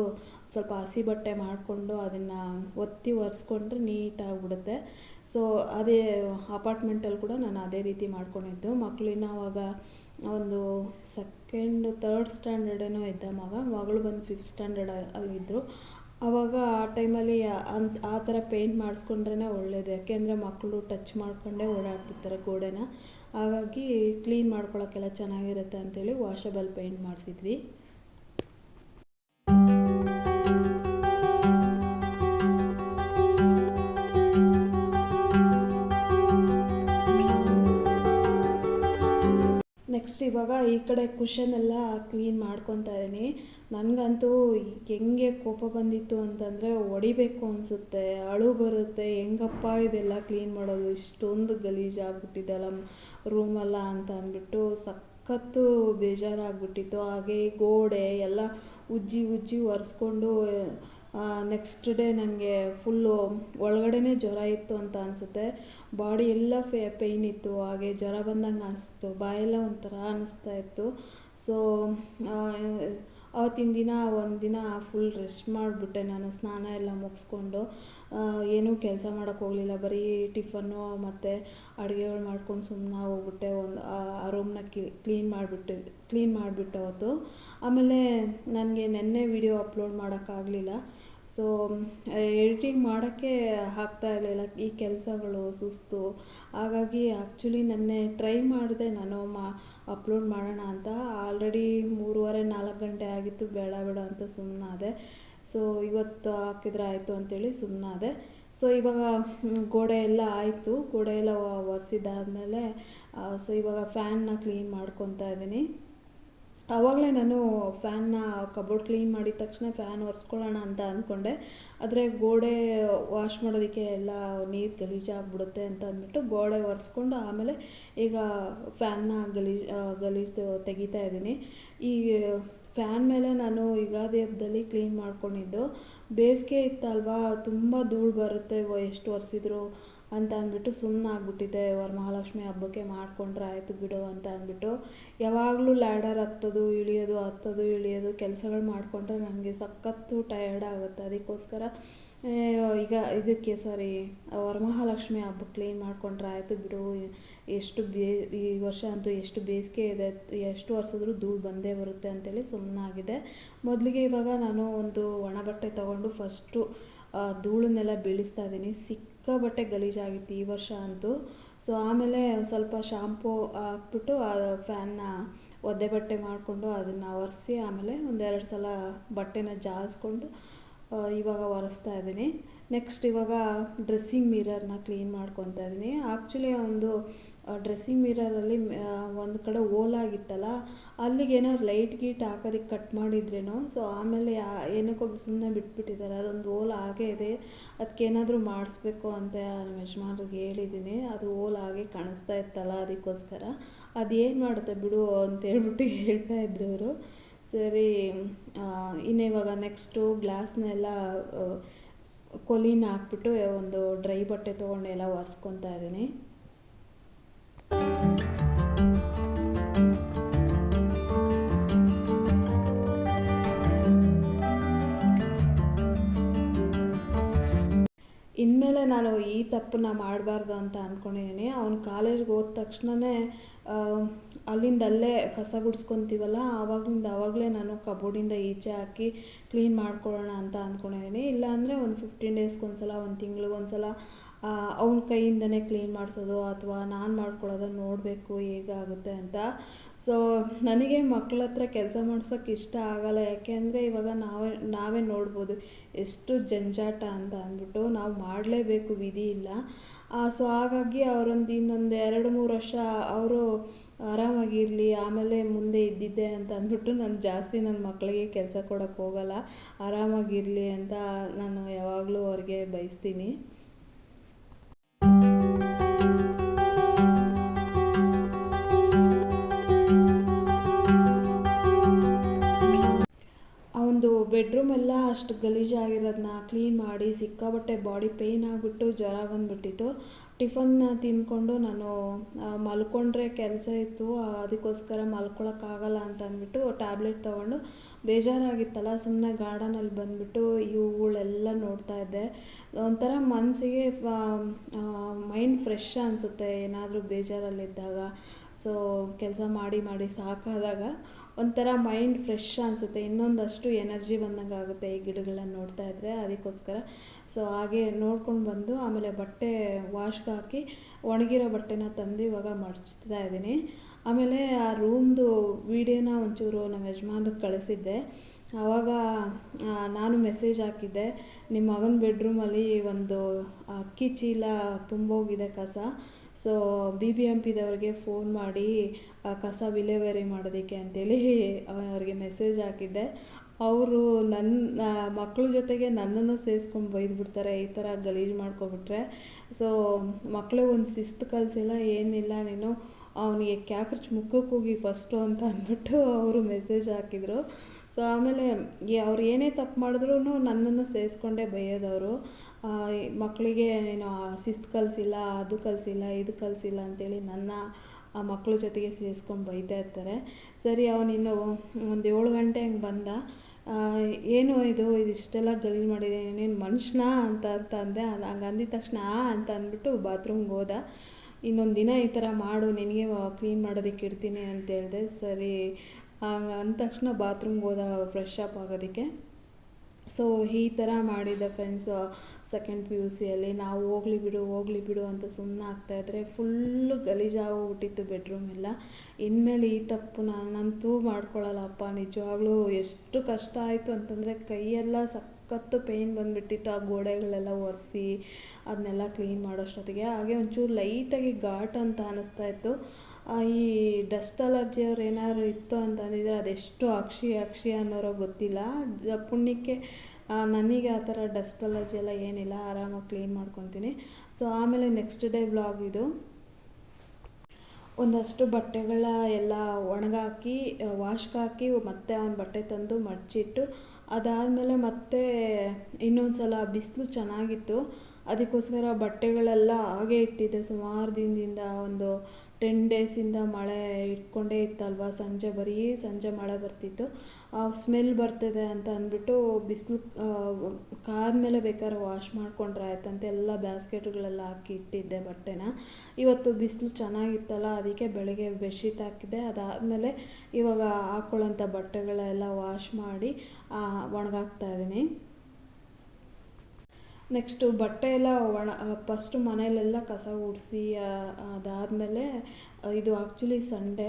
ಸ್ವಲ್ಪ ಹಸಿ ಬಟ್ಟೆ ಮಾಡಿಕೊಂಡು ಅದನ್ನು ಒತ್ತಿ ಒರೆಸ್ಕೊಂಡ್ರೆ ನೀಟಾಗಿಬಿಡುತ್ತೆ. ಸೊ ಅದೇ ಅಪಾರ್ಟ್ಮೆಂಟಲ್ಲಿ ಕೂಡ ನಾನು ಅದೇ ರೀತಿ ಮಾಡ್ಕೊಂಡಿದ್ದು. ಮಕ್ಕಳಿನ್ನ ಅವಾಗ ಒಂದು ಸೆಕೆಂಡ್ ತರ್ಡ್ ಸ್ಟ್ಯಾಂಡರ್ಡೇನೋ ಇದ್ದ ಮಗ, ಮಗಳು ಬಂದು ಫಿಫ್ತ್ ಸ್ಟ್ಯಾಂಡರ್ಡ್ ಅಲ್ಲಿದ್ದರು ಆವಾಗ ಆ ಟೈಮಲ್ಲಿ ಅಂತ ಆ ಥರ ಪೇಂಟ್ ಮಾಡಿಸ್ಕೊಂಡ್ರೇ ಒಳ್ಳೇದು. ಯಾಕೆಂದರೆ ಮಕ್ಕಳು ಟಚ್ ಮಾಡ್ಕೊಂಡೇ ಓಡಾಡ್ತಿರ್ತಾರೆ ಗೋಡೆನ. ಹಾಗಾಗಿ ಕ್ಲೀನ್ ಮಾಡ್ಕೊಳ್ಳೋಕ್ಕೆಲ್ಲ ಚೆನ್ನಾಗಿರುತ್ತೆ ಅಂತೇಳಿ ವಾಷಬಲ್ ಪೇಂಟ್ ಮಾಡಿಸಿದ್ವಿ. ನೆಕ್ಸ್ಟ್ ಇವಾಗ ಈ ಕಡೆ ಕುಷನ್ ಎಲ್ಲ ಕ್ಲೀನ್ ಮಾಡ್ಕೊತಾ ಇದ್ದೀನಿ. ನನಗಂತೂ ಹೆಂಗೆ ಕೋಪ ಬಂದಿತ್ತು ಅಂತಂದರೆ ಒಡಿಬೇಕು ಅನಿಸುತ್ತೆ. ಅಳು ಬರುತ್ತೆ. ಹೆಂಗಪ್ಪ ಇದೆಲ್ಲ ಕ್ಲೀನ್ ಮಾಡೋದು? ಇಷ್ಟೊಂದು ಗಲೀಜಾಗ್ಬಿಟ್ಟಿದ್ದಲ್ಲ ರೂಮೆಲ್ಲ ಅಂತ ಅಂದ್ಬಿಟ್ಟು ಸಖತ್ತು ಬೇಜಾರಾಗ್ಬಿಟ್ಟಿತ್ತು. ಹಾಗೆ ಗೋಡೆ ಎಲ್ಲ ಉಜ್ಜಿ ಉಜ್ಜಿ ಒರೆಸ್ಕೊಂಡು ನೆಕ್ಸ್ಟ್ ಡೇ ನನಗೆ ಫುಲ್ಲು ಒಳಗಡೆನೇ ಜ್ವರ ಇತ್ತು ಅಂತ ಅನಿಸುತ್ತೆ. ಬಾಡಿ ಎಲ್ಲ ಫೇ ಪೇಯ್ನ್ ಇತ್ತು, ಹಾಗೆ ಜ್ವರ ಬಂದಂಗೆ ಅನಿಸ್ತು, ಬಾಯೆಲ್ಲ ಒಂಥರ ಅನ್ನಿಸ್ತಾ ಇತ್ತು. ಸೊ ಆವತ್ತಿನ ದಿನ ಒಂದು ದಿನ ಫುಲ್ ರೆಸ್ಟ್ ಮಾಡಿಬಿಟ್ಟೆ ನಾನು, ಸ್ನಾನ ಎಲ್ಲ ಮುಗಿಸ್ಕೊಂಡು. ಏನೂ ಕೆಲಸ ಮಾಡೋಕ್ಕೆ ಹೋಗಲಿಲ್ಲ, ಬರೀ ಟಿಫನ್ನು ಮತ್ತು ಅಡುಗೆಗಳು ಮಾಡ್ಕೊಂಡು ಸುಮ್ಮನೆ ಹೋಗ್ಬಿಟ್ಟೆ, ಒಂದು, ಆ ರೂಮ್ನ ಕ್ಲೀನ್ ಮಾಡಿಬಿಟ್ಟು ಕ್ಲೀನ್ ಮಾಡಿಬಿಟ್ಟು ಅವತ್ತು. ಆಮೇಲೆ ನನಗೆ ನೆನ್ನೆ ವಿಡಿಯೋ ಅಪ್ಲೋಡ್ ಮಾಡೋಕ್ಕಾಗಲಿಲ್ಲ ಸೊ ಎಡಿಟಿಂಗ್ ಮಾಡೋಕ್ಕೆ ಆಗ್ತಾ ಇರಲಿಲ್ಲ ಈ ಕೆಲಸಗಳು ಸುಸ್ತು. ಹಾಗಾಗಿ ಆ್ಯಕ್ಚುಲಿ ನೆನ್ನೆ ಟ್ರೈ ಮಾಡಿದೆ. ನಾನು ಮಾ ಅಪ್ಲೋಡ್ ಮಾಡೋಣ ಅಂತ. ಆಲ್ರೆಡಿ ಮೂರುವರೆ, ನಾಲ್ಕು ಗಂಟೆ ಆಗಿತ್ತು. ಬೇಡ ಬೇಡ ಅಂತ ಸುಮ್ಮನಾದೆ ಸೊ ಇವತ್ತು ಹಾಕಿದ್ರೆ ಆಯಿತು ಅಂತೇಳಿ ಸುಮ್ಮನಾದೆ ಸೊ ಇವಾಗ ಗೋಡೆ ಎಲ್ಲ ಆಯಿತು. ಗೋಡೆ ಎಲ್ಲ ಒರೆಸಿದ್ದಾದಮೇಲೆ ಸೊ ಇವಾಗ ಫ್ಯಾನ್ನ ಕ್ಲೀನ್ ಮಾಡ್ಕೊತಾ ಇದ್ದೀನಿ. ಆವಾಗಲೇ ನಾನು ಫ್ಯಾನ್ನ ಕಬೋರ್ಡ್ ಕ್ಲೀನ್ ಮಾಡಿದ ತಕ್ಷಣ ಫ್ಯಾನ್ ಒರೆಸ್ಕೊಳ್ಳೋಣ ಅಂತ ಅಂದ್ಕೊಂಡೆ. ಆದರೆ ಗೋಡೆ ವಾಶ್ ಮಾಡೋದಕ್ಕೆ ಎಲ್ಲ ನೀರು ಗಲೀಜಾಗ್ಬಿಡುತ್ತೆ ಅಂತ ಅಂದ್ಬಿಟ್ಟು ಗೋಡೆ ಒರೆಸ್ಕೊಂಡು ಆಮೇಲೆ ಈಗ ಫ್ಯಾನ್ನ ಗಲೀಜ್ ಗಲೀಜು ತೆಗಿತಾ ಇದ್ದೀನಿ. ಈ ಫ್ಯಾನ್ ಮೇಲೆ ನಾನು ಯುಗಾದಿ ಹಬ್ಬದಲ್ಲಿ ಕ್ಲೀನ್ ಮಾಡ್ಕೊಂಡಿದ್ದು. ಬೇಸಿಗೆ ಇತ್ತಲ್ವಾ, ತುಂಬ ಧೂಳು ಬರುತ್ತೆ, ಎಷ್ಟು ಒರೆಸಿದ್ರು. ಅಂತ ಅಂದ್ಬಿಟ್ಟು ಸುಮ್ಮನೆ ಆಗ್ಬಿಟ್ಟಿದ್ದೆ ವರಮಹಾಲಕ್ಷ್ಮಿ ಹಬ್ಬಕ್ಕೆ ಮಾಡಿಕೊಂಡ್ರೆ ಆಯಿತು ಬಿಡು ಅಂತ ಅಂದ್ಬಿಟ್ಟು. ಯಾವಾಗಲೂ ಲ್ಯಾಡರ್ ಹತ್ತೋದು, ಇಳಿಯೋದು ಹತ್ತೋದು, ಇಳಿಯೋದು ಕೆಲಸಗಳು ಮಾಡಿಕೊಂಡ್ರೆ ನನಗೆ ಸಖತ್ತು ಟಯರ್ಡ್ ಆಗುತ್ತೆ. ಅದಕ್ಕೋಸ್ಕರ ಈಗ ಇದಕ್ಕೆ ಸಾರಿ ವರಮಹಾಲಕ್ಷ್ಮಿ ಹಬ್ಬ ಕ್ಲೀನ್ ಮಾಡಿಕೊಂಡ್ರೆ ಆಯಿತು ಬಿಡು. ಎಷ್ಟು ಬೇ, ಈ ವರ್ಷ ಅಂತೂ ಎಷ್ಟು ಬೇಸಿಗೆ ಇದೆ, ಎಷ್ಟು ವರ್ಷದ್ರೂ ಧೂಳು ಬಂದೇ ಬರುತ್ತೆ ಅಂತೇಳಿ ಸುಮ್ಮನಾಗಿದೆ ಮೊದಲಿಗೆ ಇವಾಗ ನಾನು ಒಂದು ಒಣ ಬಟ್ಟೆ ತೊಗೊಂಡು ಫಸ್ಟು ಧೂಳನ್ನೆಲ್ಲ ಬೀಳಿಸ್ತಾ ಇದ್ದೀನಿ. ಸಿಕ್ಕಾಬಟ್ಟೆ ಗಲೀಜಾಗಿತ್ತು ಈ ವರ್ಷ ಅಂತೂ. ಸೊ ಆಮೇಲೆ ಒಂದು ಸ್ವಲ್ಪ ಶಾಂಪೂ ಹಾಕ್ಬಿಟ್ಟು ಆ ಫ್ಯಾನ್ನ ಒದ್ದೆ ಬಟ್ಟೆ ಮಾಡಿಕೊಂಡು ಅದನ್ನು ಒರೆಸಿ ಆಮೇಲೆ ಒಂದೆರಡು ಸಲ ಬಟ್ಟೆನ ಜಾಲಿಸ್ಕೊಂಡು ಆ, ಇವಾಗ ಒರೆಸ್ತಾ ಇದ್ದೀನಿ. ನೆಕ್ಸ್ಟ್ ಇವಾಗ ಡ್ರೆಸ್ಸಿಂಗ್ ಮಿರರ್ನ ಕ್ಲೀನ್ ಮಾಡ್ಕೊತಾ ಇದ್ದೀನಿ. ಆ್ಯಕ್ಚುಲಿ ಒಂದು ಡ್ರೆಸ್ಸಿಂಗ್ ಮಿರರಲ್ಲಿ ಒಂದು ಕಡೆ ಓಲಾಗಿತ್ತಲ್ಲ ಅಲ್ಲಿಗೆ ಏನಾದ್ರು ಲೈಟ್ ಗೀಟ್ ಹಾಕೋದಕ್ಕೆ ಕಟ್ ಮಾಡಿದ್ರೇನೋ ಸೊ ಆಮೇಲೆ ಏನಕ್ಕೋ ಸುಮ್ಮನೆ ಬಿಟ್ಬಿಟ್ಟಿದ್ದಾರೆ ಅದೊಂದು ಹೋಲ್ ಆಗೇ ಇದೆ. ಅದಕ್ಕೆ ಏನಾದರೂ ಮಾಡಿಸ್ಬೇಕು ಅಂತ ನಮ್ಮ ಯಜಮಾನ್ರಿಗೆ ಹೇಳಿದ್ದೀನಿ ಅದು ಹೋಲ್ ಹಾಗೆ ಕಾಣಿಸ್ತಾ ಇತ್ತಲ್ಲ ಅದಕ್ಕೋಸ್ಕರ. ಅದೇನು ಮಾಡುತ್ತೆ ಬಿಡು ಅಂತ ಹೇಳ್ಬಿಟ್ಟು ಹೇಳ್ತಾ ಇದ್ರು ಅವರು. ಸರಿ ಇನ್ನು ಇವಾಗ ನೆಕ್ಸ್ಟು ಗ್ಲಾಸ್ನೆಲ್ಲ ಕೊಲಿನ ಹಾಕ್ಬಿಟ್ಟು, ಒಂದು ಡ್ರೈ ಬಟ್ಟೆ ತೊಗೊಂಡೆಲ್ಲ ಒರೆಸ್ಕೊತಾ ಇದ್ದೀನಿ. ಇನ್ಮೇಲೆ ನಾನು ಈ ತಪ್ಪನ್ನ ಮಾಡಬಾರ್ದು ಅಂತ ಅಂದ್ಕೊಂಡಿದ್ದೀನಿ ಅವ್ನು ಕಾಲೇಜ್ಗೆ ಹೋದ ತಕ್ಷಣವೇ ಅಲ್ಲಿಂದ ಅಲ್ಲೇ ಕಸ ಗುಡಿಸ್ಕೊತೀವಲ್ಲ ಆವಾಗಿಂದ ಆವಾಗಲೇ ನಾನು ಕಬೋರ್ಡಿಂದ ಈಚೆ ಹಾಕಿ ಕ್ಲೀನ್ ಮಾಡ್ಕೊಳ್ಳೋಣ ಅಂತ ಅಂದ್ಕೊಂಡಿದ್ದೀನಿ ಇಲ್ಲಾಂದರೆ ಒಂದು ಫಿಫ್ಟೀನ್ ಡೇಸ್ಗೆ ಒಂದ್ಸಲ, ಒಂದು ತಿಂಗ್ಳಿಗೆ ಒಂದ್ಸಲ ಅವ್ನ ಕೈಯಿಂದನೇ ಕ್ಲೀನ್ ಮಾಡಿಸೋದು ಅಥವಾ ನಾನು ಮಾಡ್ಕೊಳ್ಳೋದನ್ನ ನೋಡಬೇಕು ಹೇಗಾಗುತ್ತೆ ಅಂತ. ಸೊ ನನಗೆ ಮಕ್ಕಳ ಹತ್ರ ಕೆಲಸ ಮಾಡ್ಸೋಕ್ಕೆ ಇಷ್ಟ ಆಗಲ್ಲ. ಯಾಕೆಂದರೆ ಇವಾಗ ನಾವೇ ನಾವೇ ನೋಡ್ಬೋದು ಎಷ್ಟು ಜಂಜಾಟ ಅಂತ ಅಂದ್ಬಿಟ್ಟು ನಾವು ಮಾಡಲೇಬೇಕು, ವಿಧಿ ಇಲ್ಲ. ಸೊ ಹಾಗಾಗಿ ಅವರೊಂದು ಇನ್ನೊಂದು ಎರಡು, ಮೂರು ವರ್ಷ ಅವರು ಆರಾಮಾಗಿರಲಿ, ಆಮೇಲೆ ಮುಂದೆ ಇದ್ದಿದ್ದೆ ಅಂತ ಅಂದ್ಬಿಟ್ಟು ನಾನು ಜಾಸ್ತಿ ನನ್ನ ಮಕ್ಕಳಿಗೆ ಕೆಲಸ ಕೊಡೋಕ್ಕೆ ಹೋಗಲ್ಲ. ಆರಾಮಾಗಿರಲಿ ಅಂತ ನಾನು ಯಾವಾಗಲೂ ಅವ್ರಿಗೆ ಬಯಸ್ತೀನಿ. ಎಲ್ಲ ಅಷ್ಟು ಗಲೀಜಾಗಿರೋದನ್ನ ಕ್ಲೀನ್ ಮಾಡಿ ಸಿಕ್ಕಾಪಟ್ಟೆ ಬಾಡಿ ಪೇಯ್ನ್ ಆಗಿಬಿಟ್ಟು ಜ್ವರ ಬಂದುಬಿಟ್ಟಿತ್ತು. ಟಿಫನ್ನ ತಿಂದ್ಕೊಂಡು ನಾನು ಮಲ್ಕೊಂಡ್ರೆ ಕೆಲಸ ಇತ್ತು. ಅದಕ್ಕೋಸ್ಕರ ಮಲ್ಕೊಳಕ್ಕಾಗಲ್ಲ ಅಂತ ಅಂದ್ಬಿಟ್ಟು ಟ್ಯಾಬ್ಲೆಟ್ ತೊಗೊಂಡು ಬೇಜಾರಾಗಿತ್ತಲ್ಲ ಸುಮ್ಮನೆ ಗಾರ್ಡನಲ್ಲಿ ಬಂದುಬಿಟ್ಟು ಇವುಗಳೆಲ್ಲ ನೋಡ್ತಾ ಇದ್ದೆ. ಒಂಥರ ಮನಸ್ಸಿಗೆ ಮೈಂಡ್ ಫ್ರೆಶ್ ಅನಿಸುತ್ತೆ ಏನಾದರೂ ಬೇಜಾರಲ್ಲಿದ್ದಾಗ. ಸೊ ಕೆಲಸ ಮಾಡಿ ಮಾಡಿ ಸಾಕಾದಾಗ ಒಂಥರ ಮೈಂಡ್ ಫ್ರೆಶ್ ಅನಿಸುತ್ತೆ. ಇನ್ನೊಂದಷ್ಟು ಎನರ್ಜಿ ಬಂದಂಗೆ ಆಗುತ್ತೆ ಈ ಗಿಡಗಳನ್ನ ನೋಡ್ತಾ ಇದ್ದರೆ ಅದಕ್ಕೋಸ್ಕರ. ಸೊ ಹಾಗೆ ನೋಡ್ಕೊಂಡು ಬಂದು ಆಮೇಲೆ ಬಟ್ಟೆ ವಾಶ್ಗೆ ಹಾಕಿ ಒಣಗಿರೋ ಬಟ್ಟೆನ ತಂದು ಇವಾಗ ಮಡಚ್ತಾ ಇದ್ದೀನಿ. ಆಮೇಲೆ ಆ ರೂಮ್ದು ವೀಡಿಯೋನ ಒಂಚೂರು ನಮ್ಮ ಯಜಮಾನ್ರಿಗೆ ಕಳಿಸಿದ್ದೆ. ಆವಾಗ ನಾನು ಮೆಸೇಜ್ ಹಾಕಿದ್ದೆ. ನಿಮ್ಮ ಮಗನ ಬೆಡ್ರೂಮಲ್ಲಿ ಒಂದು ಅಕ್ಕಿ ಚೀಲ ತುಂಬೋಗಿದೆ ಕಸ. ಸೊ ಬಿ ಬಿ ಎಂ ಪಿದವ್ರಿಗೆ ಫೋನ್ ಮಾಡಿ ಕಸ ವಿಲೇವಾರಿ ಮಾಡೋದಕ್ಕೆ ಅಂತೇಳಿ ಅವ್ರಿಗೆ ಮೆಸೇಜ್ ಹಾಕಿದ್ದೆ. ಅವರು ನನ್ನ ಮಕ್ಕಳ ಜೊತೆಗೆ ನನ್ನನ್ನು ಸೇರಿಸ್ಕೊಂಡು ಬೈದ್ಬಿಡ್ತಾರೆ, ಈ ಥರ ಗಲೀಜು ಮಾಡ್ಕೊಬಿಟ್ರೆ. ಸೊ ಮಕ್ಕಳಿಗೆ ಒಂದು ಶಿಸ್ತು ಕಲಿಸಿಲ್ಲ, ಏನಿಲ್ಲ ನೀನು, ಅವನಿಗೆ ಕ್ಯಾಕ್ರಚ್ ಮುಖಕ್ಕೆ ಹೋಗಿ ಫಸ್ಟು ಅಂತ ಅಂದ್ಬಿಟ್ಟು ಅವರು ಮೆಸೇಜ್ ಹಾಕಿದರು. ಸೊ ಆಮೇಲೆ ಅವ್ರು ಏನೇ ತಪ್ಪು ಮಾಡಿದ್ರು ನನ್ನನ್ನು ಸೇರಿಸ್ಕೊಂಡೇ ಬೈಯೋದವರು. ಮಕ್ಕಳಿಗೆ ಆ ಶಿಸ್ತು ಕಲಿಸಿಲ್ಲ, ಅದು ಕಲಿಸಿಲ್ಲ, ಇದು ಕಲಿಸಿಲ್ಲ ಅಂತೇಳಿ ನನ್ನ ಆ ಮಕ್ಕಳ ಜೊತೆಗೆ ಸೇರಿಸ್ಕೊಂಡು ಬೈತಾ ಇರ್ತಾರೆ. ಸರಿ ಅವನಿನ್ನು ಒಂದು ಏಳು ಗಂಟೆ ಹಂಗೆ ಬಂದ. ಏನು ಇದು ಇದಿಷ್ಟೆಲ್ಲ ಗಲೀಜು ಮಾಡಿದೆ ನೀನು ಮನುಷ್ಯನ ಅಂತ ಅಂತ ಅಂದೆ ಹಂಗೆ ಅಂದಿದ ತಕ್ಷಣ ಆ ಅಂತ ಅಂದ್ಬಿಟ್ಟು ಬಾತ್ರೂಮ್ಗೆ ಹೋದ. ಇನ್ನೊಂದು ದಿನ ಈ ಥರ ಮಾಡು, ನಿನಗೆ ಕ್ಲೀನ್ ಮಾಡೋದಕ್ಕೆ ಇಡ್ತೀನಿ ಅಂತ ಹೇಳಿದೆ. ಸರಿ ಅಂದ ತಕ್ಷಣ ಬಾತ್ರೂಮ್ಗೆ ಹೋದ, ಫ್ರೆಶ್ ಅಪ್ ಆಗೋದಕ್ಕೆ. ಸೊ ಈ ಥರ ಮಾಡಿದ್ದೆ ಫ್ರೆಂಡ್ಸ್ ಸೆಕೆಂಡ್ ಪಿ ಯು ಸಿಯಲ್ಲಿ ನಾವು ಹೋಗ್ಲಿ ಬಿಡು ಹೋಗ್ಲಿ ಬಿಡು ಅಂತ ಸುಮ್ಮನೆ ಆಗ್ತಾಯಿದ್ರೆ ಫುಲ್ಲು ಗಲೀಜಾಗೋಗ್ಬಿಟ್ಟಿತ್ತು ಬೆಡ್ರೂಮ್ ಎಲ್ಲ ಇನ್ಮೇಲೆ ಈ ತಪ್ಪು ನಾನಂತೂ ಮಾಡ್ಕೊಳ್ಳಲ್ಲಪ್ಪ ನಿಜವಾಗ್ಲೂ ಎಷ್ಟು ಕಷ್ಟ ಆಯಿತು ಅಂತಂದರೆ ಕೈಯೆಲ್ಲ ಸಖತ್ತು ಪೇಯ್ನ್ ಬಂದುಬಿಟ್ಟಿತ್ತು ಆ ಗೋಡೆಗಳೆಲ್ಲ ಒರೆಸಿ ಅದನ್ನೆಲ್ಲ ಕ್ಲೀನ್ ಮಾಡೋಷ್ಟೊತ್ತಿಗೆ ಹಾಗೆ ಒಂಚೂರು ಲೈಟಾಗಿ ಘಾಟ್ ಅಂತ ಅನ್ನಿಸ್ತಾ ಇತ್ತು. ಈ ಡಸ್ಟ್ ಅಲರ್ಜಿ ಅವ್ರು ಏನಾದ್ರು ಇತ್ತು ಅಂತಂದಿದ್ರೆ ಅದೆಷ್ಟು ಅಕ್ಷಿ ಅಕ್ಷಿ ಅನ್ನೋರೋ ಗೊತ್ತಿಲ್ಲ. ಪುಣ್ಯಕ್ಕೆ ನನಗೆ ಆ ಥರ ಡಸ್ಟ್ ಅಲರ್ಜಿ ಎಲ್ಲ ಏನಿಲ್ಲ, ಆರಾಮಾಗಿ ಕ್ಲೀನ್ ಮಾಡ್ಕೊತೀನಿ. ಸೊ ಆಮೇಲೆ ನೆಕ್ಸ್ಟ್ ಡೇ ಬ್ಲಾಗ್ ಇದು. ಒಂದಷ್ಟು ಬಟ್ಟೆಗಳ ಎಲ್ಲ ಒಣಗಾಕಿ ವಾಶ್ಗಾಕಿ ಮತ್ತೆ ಅವನ ಬಟ್ಟೆ ತಂದು ಮಡಚಿಟ್ಟು, ಅದಾದಮೇಲೆ ಮತ್ತೆ ಇನ್ನೊಂದು ಸಲ ಬಿಸಿಲು ಚೆನ್ನಾಗಿತ್ತು. ಅದಕ್ಕೋಸ್ಕರ ಬಟ್ಟೆಗಳೆಲ್ಲ ಹಾಗೆ ಇಟ್ಟಿದ್ದೆ ಸುಮಾರು ದಿನದಿಂದ ಒಂದು ಟೆನ್ ಡೇಸಿಂದ ಮಳೆ ಇಟ್ಕೊಂಡೇ ಇತ್ತಲ್ವ? ಸಂಜೆ ಬರೀ ಸಂಜೆ ಮಳೆ ಬರ್ತಿತ್ತು. ಸ್ಮೆಲ್ ಬರ್ತಿದೆ ಅಂತ ಅಂದ್ಬಿಟ್ಟು ಬಿಸಿಲು ಕಾದ್ಮೇಲೆ ಬೇಕಾದ್ರೆ ವಾಶ್ ಮಾಡ್ಕೊಂಡ್ರೆ ಆಯ್ತಂತ ಎಲ್ಲ ಬ್ಯಾಸ್ಕೆಟ್ಗಳೆಲ್ಲ ಹಾಕಿ ಇಟ್ಟಿದ್ದೆ ಬಟ್ಟೆನ. ಇವತ್ತು ಬಿಸಿಲು ಚೆನ್ನಾಗಿತ್ತಲ್ಲ, ಅದಕ್ಕೆ ಬೆಳಗ್ಗೆ ಬೆಡ್ಶೀಟ್ ಹಾಕಿದ್ದೆ. ಅದಾದಮೇಲೆ ಇವಾಗ ಹಾಕ್ಕೊಳ್ಳೋಂಥ ಬಟ್ಟೆಗಳೆಲ್ಲ ವಾಶ್ ಮಾಡಿ ಒಣಗಾಕ್ತಾ ಇದ್ದೀನಿ. ನೆಕ್ಸ್ಟು ಬಟ್ಟೆ ಎಲ್ಲ ಒಣ ಫಸ್ಟು ಮನೆಯಲ್ಲೆಲ್ಲ ಕಸ ಗುಡಿಸಿ ಅದಾದಮೇಲೆ ಇದು ಆ್ಯಕ್ಚುಲಿ ಸಂಡೇ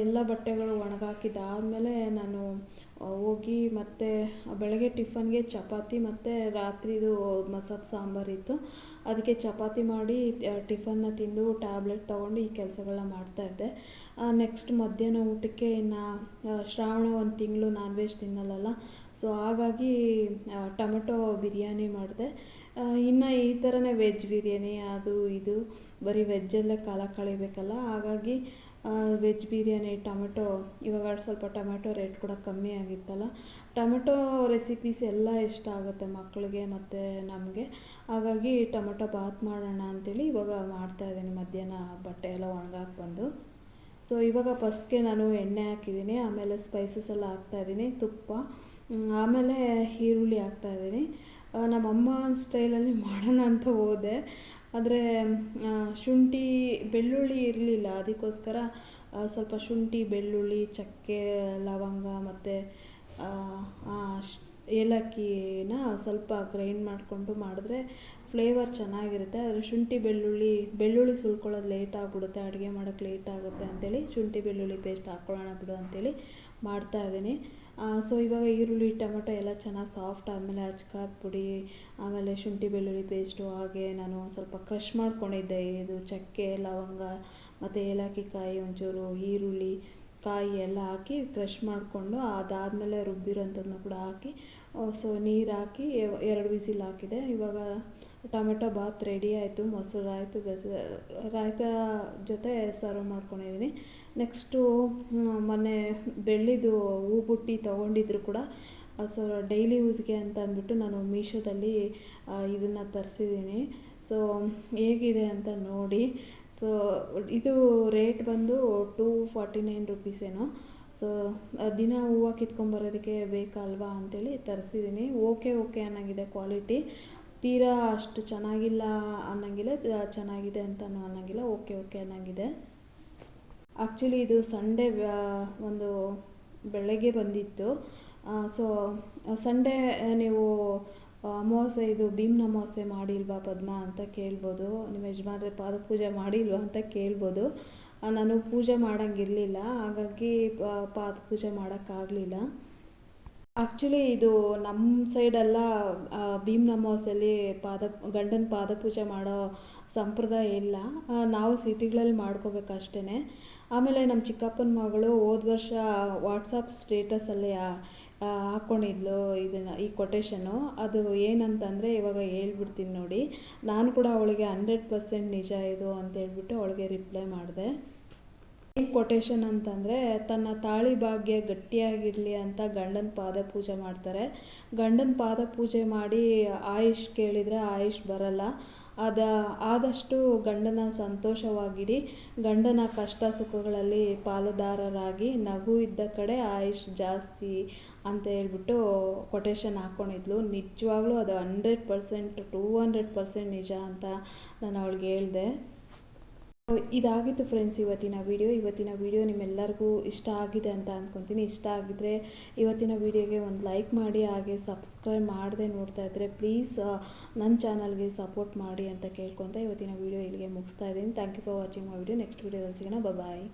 ಎಲ್ಲ ಬಟ್ಟೆಗಳು ಒಣಗಾಕಿದ್ದಾದಮೇಲೆ ನಾನು ಹೋಗಿ ಮತ್ತೆ ಬೆಳಗ್ಗೆ ಟಿಫನ್ಗೆ ಚಪಾತಿ ಮತ್ತು ರಾತ್ರಿದು ಮಸಾಲೆ ಸಾಂಬಾರು ಇತ್ತು. ಅದಕ್ಕೆ ಚಪಾತಿ ಮಾಡಿ ಟಿಫನ್ನ ತಿಂದು ಟ್ಯಾಬ್ಲೆಟ್ ತೊಗೊಂಡು ಈ ಕೆಲಸಗಳನ್ನ ಮಾಡ್ತಾಯಿದ್ದೆ ನೆಕ್ಸ್ಟ್ ಮಧ್ಯಾಹ್ನ ಊಟಕ್ಕೆ ಇನ್ನು ಶ್ರಾವಣ ಒಂದು ತಿಂಗಳು ನಾನ್ ವೆಜ್ ತಿನ್ನಲ್ಲಲ್ಲ. ಸೊ ಹಾಗಾಗಿ ಟೊಮೊಟೊ ಬಿರಿಯಾನಿ ಮಾಡಿದೆ. ಇನ್ನು ಈ ಥರನೇ ವೆಜ್ ಬಿರಿಯಾನಿ ಅದು ಇದು ಬರೀ ವೆಜ್ಜಲ್ಲೇ ಕಾಲ ಕಳಿಬೇಕಲ್ಲ. ಹಾಗಾಗಿ ವೆಜ್ ಬಿರಿಯಾನಿ ಟೊಮೆಟೊ ಇವಾಗ ಸ್ವಲ್ಪ ಟೊಮೆಟೊ ರೇಟ್ ಕೂಡ ಕಮ್ಮಿ ಆಗಿತ್ತಲ್ಲ. ಟೊಮೆಟೊ ರೆಸಿಪೀಸ್ ಎಲ್ಲ ಇಷ್ಟ ಆಗುತ್ತೆ ಮಕ್ಕಳಿಗೆ ಮತ್ತು ನಮಗೆ. ಹಾಗಾಗಿ ಟೊಮೆಟೊ ಬಾತ್ ಮಾಡೋಣ ಅಂತೇಳಿ ಇವಾಗ ಮಾಡ್ತಾ ಇದ್ದೀನಿ ಮಧ್ಯಾಹ್ನ ಬಟ್ಟೆ ಎಲ್ಲ ಒಣಗಾಕಿ ಬಂದು. ಸೊ ಇವಾಗ ಫಸ್ಟ್ಗೆ ನಾನು ಎಣ್ಣೆ ಹಾಕಿದ್ದೀನಿ ಆಮೇಲೆ ಸ್ಪೈಸಸ್ ಎಲ್ಲ ಹಾಕ್ತಾಯಿದ್ದೀನಿ ತುಪ್ಪ. ಮ್, ಆಮೇಲೆ ಈರುಳ್ಳಿ ಹಾಕ್ತಾಯಿದ್ದೀನಿ ನಮ್ಮಮ್ಮ ಸ್ಟೈಲಲ್ಲಿ ಮಾಡೋಣ ಅಂತ ಹೋದೆ. ಆದರೆ ಶುಂಠಿ, ಬೆಳ್ಳುಳ್ಳಿ ಇರಲಿಲ್ಲ. ಅದಕ್ಕೋಸ್ಕರ ಸ್ವಲ್ಪ ಶುಂಠಿ, ಬೆಳ್ಳುಳ್ಳಿ, ಚಕ್ಕೆ, ಲವಂಗ ಮತ್ತು ಏಲಕ್ಕಿನ ಸ್ವಲ್ಪ ಗ್ರೈಂಡ್ ಮಾಡಿಕೊಂಡು ಮಾಡಿದ್ರೆ ಫ್ಲೇವರ್ ಚೆನ್ನಾಗಿರುತ್ತೆ. ಆದರೆ ಶುಂಠಿ, ಬೆಳ್ಳುಳ್ಳಿ ಬೆಳ್ಳುಳ್ಳಿ ಸುಲ್ಕೊಳ್ಳೋದು ಲೇಟ್ ಆಗಿಬಿಡುತ್ತೆ. ಅಡುಗೆ ಮಾಡೋಕ್ಕೆ ಲೇಟ್ ಆಗುತ್ತೆ ಅಂತೇಳಿ ಶುಂಠಿ, ಬೆಳ್ಳುಳ್ಳಿ ಪೇಸ್ಟ್ ಹಾಕ್ಕೊಳ್ಳೋಣ ಬಿಡು ಅಂತೇಳಿ ಮಾಡ್ತಾ ಇದ್ದೀನಿ. ಸೊ ಇವಾಗ ಈರುಳ್ಳಿ, ಟೊಮೆಟೊ ಎಲ್ಲ ಚೆನ್ನಾಗಿ ಸಾಫ್ಟ್ ಆದಮೇಲೆ ಅಚ್ಕಾರದ ಪುಡಿ, ಆಮೇಲೆ ಶುಂಠಿ, ಬೆಳ್ಳುಳ್ಳಿ ಪೇಸ್ಟು ಹಾಗೆ ನಾನು ಒಂದು ಸ್ವಲ್ಪ ಕ್ರಷ್ ಮಾಡ್ಕೊಂಡಿದ್ದೆ. ಇದು ಚಕ್ಕೆ, ಲವಂಗ ಮತ್ತು ಏಲಕ್ಕಿ ಕಾಯಿ ಒಂಚೂರು, ಈರುಳ್ಳಿ, ಕಾಯಿ ಎಲ್ಲ ಹಾಕಿ ಕ್ರಷ್ ಮಾಡಿಕೊಂಡು ಅದಾದಮೇಲೆ ರುಬ್ಬಿರೋಂಥದ್ದನ್ನ ಕೂಡ ಹಾಕಿ ಸೊ ನೀರು ಹಾಕಿ ಎರಡು ವಿಸಿಲ್ ಹಾಕಿದೆ. ಇವಾಗ ಟೊಮೆಟೊ ಬಾತ್ ರೆಡಿ ಆಯಿತು, ಮೊಸರು ಗಸ, ರಾಯ್ತ ಜೊತೆ ಸರ್ವ್ ಮಾಡ್ಕೊಂಡಿದ್ದೀನಿ ನೆಕ್ಸ್ಟು ಮೊನ್ನೆ ಬೆಳ್ಳಿದು ಹೂ ಬುಟ್ಟಿ ತೊಗೊಂಡಿದ್ರು ಕೂಡ. ಸೊ, ಡೈಲಿ ಯೂಸ್ಗೆ ಅಂತ ಅಂದ್ಬಿಟ್ಟು ನಾನು ಮೀಶೋದಲ್ಲಿ ಇದನ್ನು ತರಿಸಿದ್ದೀನಿ. ಸೊ, ಹೇಗಿದೆ ಅಂತ ನೋಡಿ. ಸೊ, ಇದು ರೇಟ್ ಬಂದು ಟೂ ಫಾರ್ಟಿ ನೈನ್ ರುಪೀಸೇನೋ ಸೊ ದಿನ ಹೂವು ಕಿತ್ಕೊಂಬರೋದಕ್ಕೆ ಬೇಕಲ್ವಾ ಅಂತೇಳಿ ತರಿಸಿದ್ದೀನಿ. ಓಕೆ ಓಕೆ ಅನ್ನಂಗಿದೆ ಕ್ವಾಲಿಟಿ. ತೀರಾ ಅಷ್ಟು ಚೆನ್ನಾಗಿಲ್ಲ ಅನ್ನಂಗಿಲ್ಲ ಚೆನ್ನಾಗಿದೆ ಅಂತಲೂ ಅನ್ನಂಗಿಲ್ಲ, ಓಕೆ ಓಕೆ ಅನ್ನಂಗಿದೆ. ಆ್ಯಕ್ಚುಲಿ ಇದು ಸಂಡೇ ಒಂದು ಬೆಳಗ್ಗೆ ಬಂದಿತ್ತು. ಸೊ ಸಂಡೇ ನೀವು ಅಮಾವಾಸ್ಯೆ, ಇದು ಭೀಮ್ನ ಅಮಾವಾಸ್ಯೆ ಮಾಡಿಲ್ವಾ ಪದ್ಮ ಅಂತ ಕೇಳ್ಬೋದು. ನಿಮ್ಮ ಯಜಮಾನ್ರೆ ಪಾದ ಪೂಜೆ ಮಾಡಿಲ್ವಾ ಅಂತ ಕೇಳ್ಬೋದು. ನಾನು ಪೂಜೆ ಮಾಡೋಂಗಿರಲಿಲ್ಲ. ಹಾಗಾಗಿ ಪಾದ ಪೂಜೆ ಮಾಡೋಕ್ಕಾಗಲಿಲ್ಲ. ಆ್ಯಕ್ಚುಲಿ ಇದು ನಮ್ಮ ಸೈಡೆಲ್ಲ ಭೀಮ್ನ ಅಮಾವಾಸ್ಯೆಯಲ್ಲಿ ಪಾದ, ಗಂಡನ ಪಾದ ಪೂಜೆ ಮಾಡೋ ಸಂಪ್ರದಾಯ ಇಲ್ಲ. ನಾವು ಸಿಟಿಗಳಲ್ಲಿ ಮಾಡ್ಕೋಬೇಕಷ್ಟೇ ಆಮೇಲೆ ನಮ್ಮ ಚಿಕ್ಕಪ್ಪನ ಮಗಳು ಹೋದ ವರ್ಷ ವಾಟ್ಸಪ್ ಸ್ಟೇಟಸಲ್ಲಿ ಹಾಕ್ಕೊಂಡಿದ್ಲು ಇದನ್ನು, ಈ ಕೊಟೇಶನು ಅದು ಏನಂತಂದರೆ ಇವಾಗ ಹೇಳ್ಬಿಡ್ತೀನಿ ನೋಡಿ. ನಾನು ಕೂಡ ಅವಳಿಗೆ ಹಂಡ್ರೆಡ್ ಪರ್ಸೆಂಟ್ ನಿಜ ಇದು ಅಂತ ಹೇಳ್ಬಿಟ್ಟು ಅವಳಿಗೆ ರಿಪ್ಲೈ ಮಾಡಿದೆ. ಏನು ಕೊಟೇಶನ್ ಅಂತಂದರೆ, ತನ್ನ ತಾಳಿ ಭಾಗ್ಯ ಗಟ್ಟಿಯಾಗಿರಲಿ ಅಂತ ಗಂಡನ ಪಾದ ಪೂಜೆ ಮಾಡ್ತಾರೆ. ಗಂಡನ ಪಾದ ಪೂಜೆ ಮಾಡಿ ಆಯುಷ್ ಕೇಳಿದರೆ ಆಯುಷ್ ಬರಲ್ಲ. ಅದ ಆದಷ್ಟು ಗಂಡನ ಸಂತೋಷವಾಗಿಡಿ. ಗಂಡನ ಕಷ್ಟ ಸುಖಗಳಲ್ಲಿ ಪಾಲುದಾರರಾಗಿ ನಗು ಇದ್ದ ಕಡೆ ಆಯುಷ್ ಜಾಸ್ತಿ ಅಂತ ಹೇಳ್ಬಿಟ್ಟು ಕೊಟೇಶನ್ ಹಾಕ್ಕೊಂಡಿದ್ಲು ನಿಜವಾಗ್ಲೂ ಅದು hundred percent two hundred percent ನಿಜ ಅಂತ ನಾನು ಅವಳಿಗೆ ಹೇಳಿದೆ. ಇದಾಗಿತ್ತು ಫ್ರೆಂಡ್ಸ್ ಇವತ್ತಿನ ವಿಡಿಯೋ ಇವತ್ತಿನ ವಿಡಿಯೋ ನಿಮ್ಮೆಲ್ಲರಿಗೂ ಇಷ್ಟ ಆಗಿದೆ ಅಂತ ಅಂದ್ಕೊತೀನಿ ಇಷ್ಟ ಆಗಿದ್ರೆ ಇವತ್ತಿನ ವಿಡಿಯೋಗೆ ಒಂದು ಲೈಕ್ ಮಾಡಿ, ಹಾಗೆ ಸಬ್ಸ್ಕ್ರೈಬ್ ಮಾಡದೆ ನೋಡ್ತಾ ಇದ್ದರೆ ಪ್ಲೀಸ್ ನನ್ನ ಚಾನಲ್ಗೆ ಸಪೋರ್ಟ್ ಮಾಡಿ ಅಂತ ಕೇಳ್ಕೊತ ಇವತ್ತಿನ ವಿಡಿಯೋ ಇಲ್ಲಿಗೆ ಮುಗಿಸ್ತಾ ಇದ್ದೀನಿ. Thank you for watching my video next ವಿಡಿಯೋದಲ್ಲಿ ಸಿಗೋಣ. ಬಾಯ್